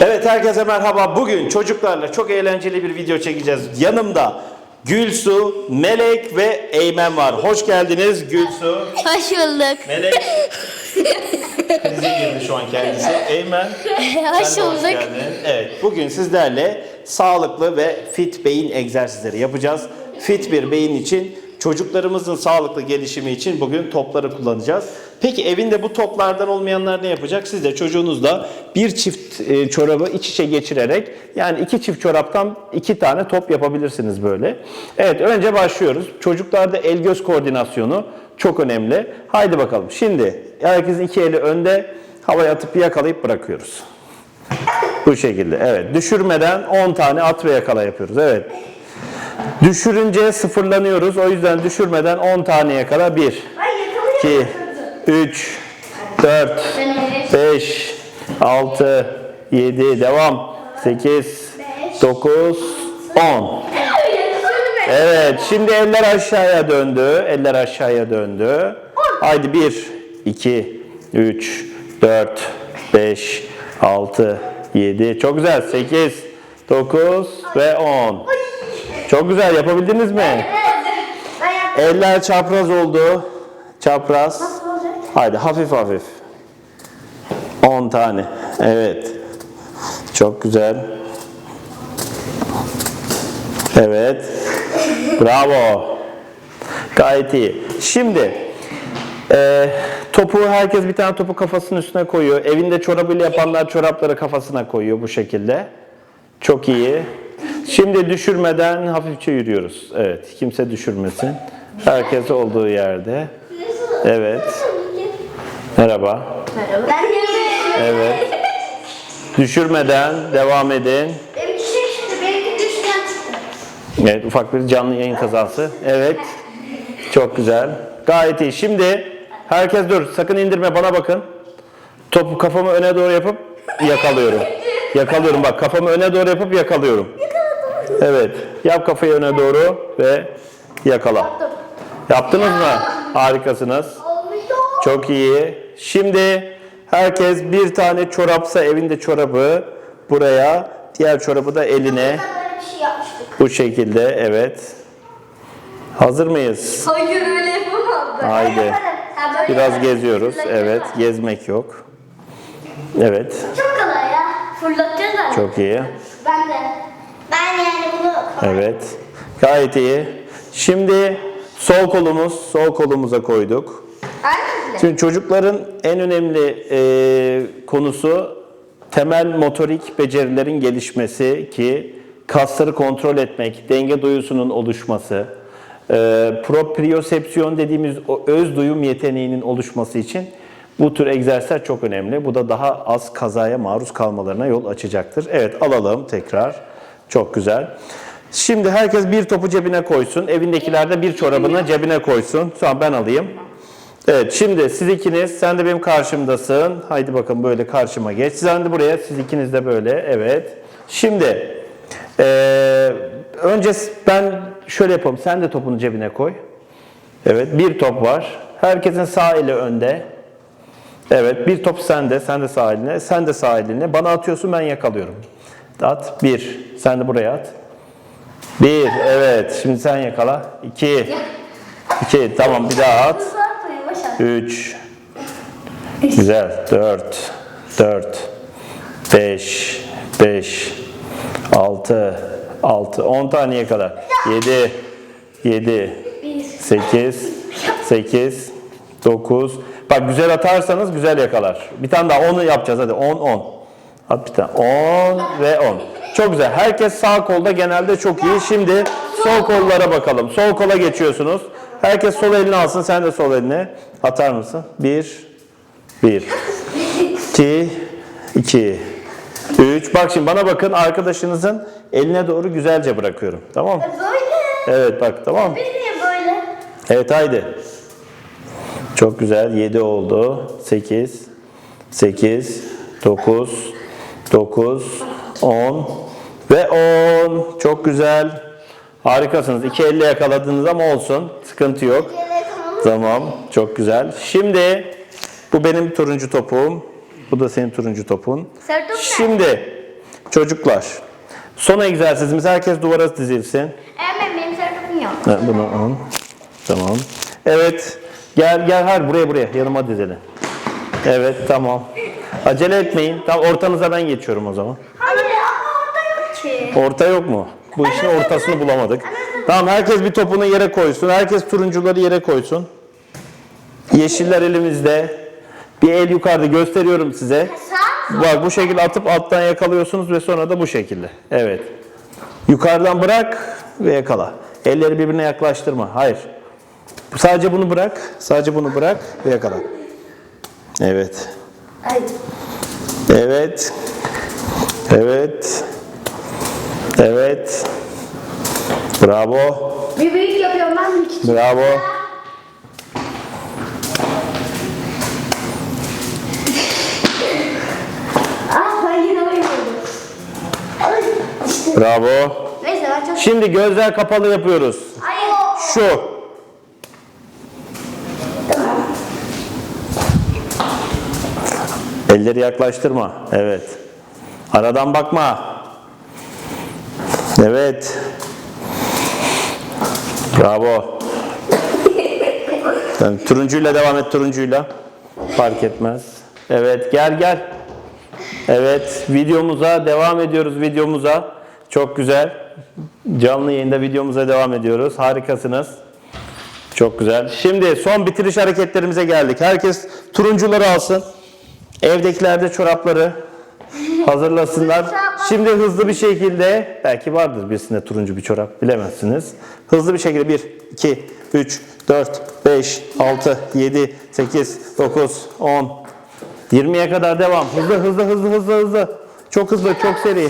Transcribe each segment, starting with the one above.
Evet herkese merhaba. Bugün çocuklarla çok eğlenceli bir video çekeceğiz. Yanımda Gülsu, Melek ve Eymen var. Hoş geldiniz Gülsu. Hoş bulduk. Melek. Krize girdi şu an kendisi. Eymen. Hoş sen de bulduk. geldin. Evet bugün sizlerle sağlıklı ve fit beyin egzersizleri yapacağız. Fit bir beyin için çocuklarımızın sağlıklı gelişimi için bugün topları kullanacağız. Peki evinde bu toplardan olmayanlar ne yapacak? Siz de çocuğunuzla bir çift e, çorabı iç içe geçirerek yani iki çift çoraptan iki tane top yapabilirsiniz böyle. Evet önce başlıyoruz. Çocuklarda el göz koordinasyonu çok önemli. Haydi bakalım. Şimdi herkesin iki eli önde havaya atıp yakalayıp bırakıyoruz. Bu şekilde. Evet. Düşürmeden 10 tane at ve yakala yapıyoruz. Evet. Düşürünce sıfırlanıyoruz. O yüzden düşürmeden 10 tane yakala. 1, 2, 3, 4, 5, 6, 7, devam. 8, 9, 10. Evet, şimdi eller aşağıya döndü. Eller aşağıya döndü. Haydi 1, 2, 3, 4, 5, 6, 7. Çok güzel. 8, 9 ve 10. Çok güzel. Yapabildiniz mi? Eller çapraz oldu. Çapraz. Haydi hafif hafif. 10 tane. Evet. Çok güzel. Evet. Bravo. Gayet iyi. Şimdi e, topu herkes bir tane topu kafasının üstüne koyuyor. Evinde çorabıyla yapanlar çorapları kafasına koyuyor bu şekilde. Çok iyi. Şimdi düşürmeden hafifçe yürüyoruz. Evet. Kimse düşürmesin. Herkes olduğu yerde. Evet. Merhaba. Ben de Evet. Düşürmeden devam edin. Benimki şey benimki düşten çıktı. Evet, ufak bir canlı yayın kazası. Evet. Çok güzel. Gayet iyi. Şimdi herkes dur. Sakın indirme. Bana bakın. Topu kafamı öne doğru yapıp yakalıyorum. Yakalıyorum bak. Kafamı öne doğru yapıp yakalıyorum. Evet. Yap kafayı öne doğru ve yakala. Yaptınız mı? Harikasınız. Çok iyi. Şimdi herkes bir tane çorapsa evinde çorabı buraya, diğer çorabı da eline. Böyle bir şey yapmıştık. Bu şekilde evet. Hazır mıyız? Hayır öyle yapamam ben. Haydi. Ha, böyle Biraz yaparım. geziyoruz. Fırlatacağız Evet, gezmek yok. Evet, Çok kolay ya. Fırlatacağız zaten. çok iyi. Ben de. Ben yani bunu Evet. Gayet iyi. Şimdi sol kolumuz, sol kolumuza koyduk. Aynı Şimdi çocukların en önemli e, konusu temel motorik becerilerin gelişmesi ki kasları kontrol etmek, denge duyusunun oluşması, e, propriosepsiyon dediğimiz o öz duyum yeteneğinin oluşması için bu tür egzersizler çok önemli. Bu da daha az kazaya maruz kalmalarına yol açacaktır. Evet alalım tekrar. Çok güzel. Şimdi herkes bir topu cebine koysun. Evindekiler de bir çorabını cebine koysun. Sonra ben alayım. Evet şimdi siz ikiniz, sen de benim karşımdasın. Haydi bakın böyle karşıma geç. Sen de buraya, siz ikiniz de böyle. Evet. Şimdi eee, önce ben şöyle yapalım. Sen de topunu cebine koy. Evet bir top var. Herkesin sağ eli önde. Evet bir top sende, sen de sağ eline, sen de sağ eline. Bana atıyorsun ben yakalıyorum. At bir, sen de buraya at. Bir, evet şimdi sen yakala. İki, iki, tamam bir daha at. Hızlı atmayın başar. 3 Güzel. 4 4 5 5 6 6 10 taneye kadar. 7 7 8 8 9 Bak güzel atarsanız güzel yakalar. Bir tane daha 10'u yapacağız hadi 10 10. At bir tane. 10 ve 10. Çok güzel. Herkes sağ kolda genelde çok iyi. Şimdi sol kollara bakalım. Sol kola geçiyorsunuz. Herkes sol elini alsın. Sen de sol elini. Atar mısın? 1 1 2 2 3 Bak şimdi bana bakın. Arkadaşınızın eline doğru güzelce bırakıyorum. Tamam mı? Böyle. Evet bak tamam mı? Bir böyle? Evet haydi. Çok güzel. 7 oldu. 8 8 9 9 10 ve 10. Çok güzel. Harikasınız. İki elle yakaladınız ama olsun. Sıkıntı yok. Tamam. Çok güzel. Şimdi bu benim turuncu topum. Bu da senin turuncu topun. Şimdi çocuklar son egzersizimiz herkes duvara dizilsin. Hemen benim sarı topum yok. Ha, Bunu al. Tamam. Evet. Gel gel hayır buraya buraya yanıma dizelim. Evet tamam. Acele etmeyin. Tamam ortanıza ben geçiyorum o zaman. Hayır ama orada yok ki. Orta yok mu? Bu işin ortasını bulamadık. Tamam herkes bir topunu yere koysun. Herkes turuncuları yere koysun. Yeşiller elimizde. Bir el yukarıda gösteriyorum size. Bak bu şekilde atıp alttan yakalıyorsunuz ve sonra da bu şekilde. Evet. Yukarıdan bırak ve yakala. Elleri birbirine yaklaştırma. Hayır. Sadece bunu bırak. Sadece bunu bırak ve yakala. Evet. Evet. Evet. Evet. Bravo. Bir büyük yapıyorum ben bir küçük. Bravo. Ah ben yine oynuyordum. Ay işte. Bravo. Neyse ben çok... Şimdi gözler kapalı yapıyoruz. Hayır. Şu. Elleri yaklaştırma. Evet. Aradan bakma. Evet. Bravo. Tamam, turuncuyla devam et turuncuyla. Fark etmez. Evet gel gel. Evet videomuza devam ediyoruz videomuza. Çok güzel. Canlı yayında videomuza devam ediyoruz. Harikasınız. Çok güzel. Şimdi son bitiriş hareketlerimize geldik. Herkes turuncuları alsın. Evdekiler de çorapları hazırlasınlar. Şimdi hızlı bir şekilde belki vardır birisinde turuncu bir çorap bilemezsiniz. Hızlı bir şekilde 1 2 3 4 5 6 7 8 9 10 20'ye kadar devam. Hızlı hızlı hızlı hızlı hızlı. Çok hızlı, çok seri.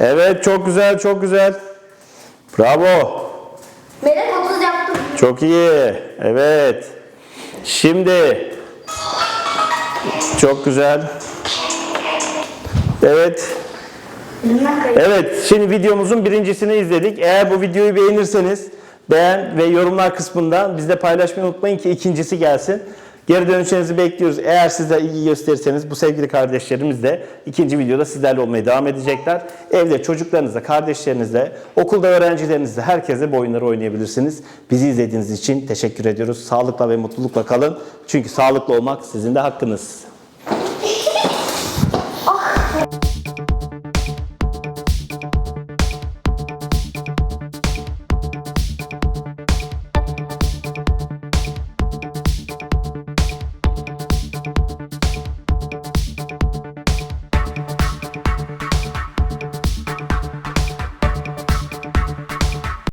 Evet, çok güzel, çok güzel. Bravo. Melek 30 yaptım. Çok iyi. Evet. Şimdi çok güzel. Evet. Evet, şimdi videomuzun birincisini izledik. Eğer bu videoyu beğenirseniz beğen ve yorumlar kısmında bizde paylaşmayı unutmayın ki ikincisi gelsin. Geri dönüşlerinizi bekliyoruz. Eğer siz de ilgi gösterirseniz bu sevgili kardeşlerimiz de ikinci videoda sizlerle olmaya devam edecekler. Evde çocuklarınızla, kardeşlerinizle, okulda öğrencilerinizle herkese bu oynayabilirsiniz. Bizi izlediğiniz için teşekkür ediyoruz. Sağlıkla ve mutlulukla kalın. Çünkü sağlıklı olmak sizin de hakkınız.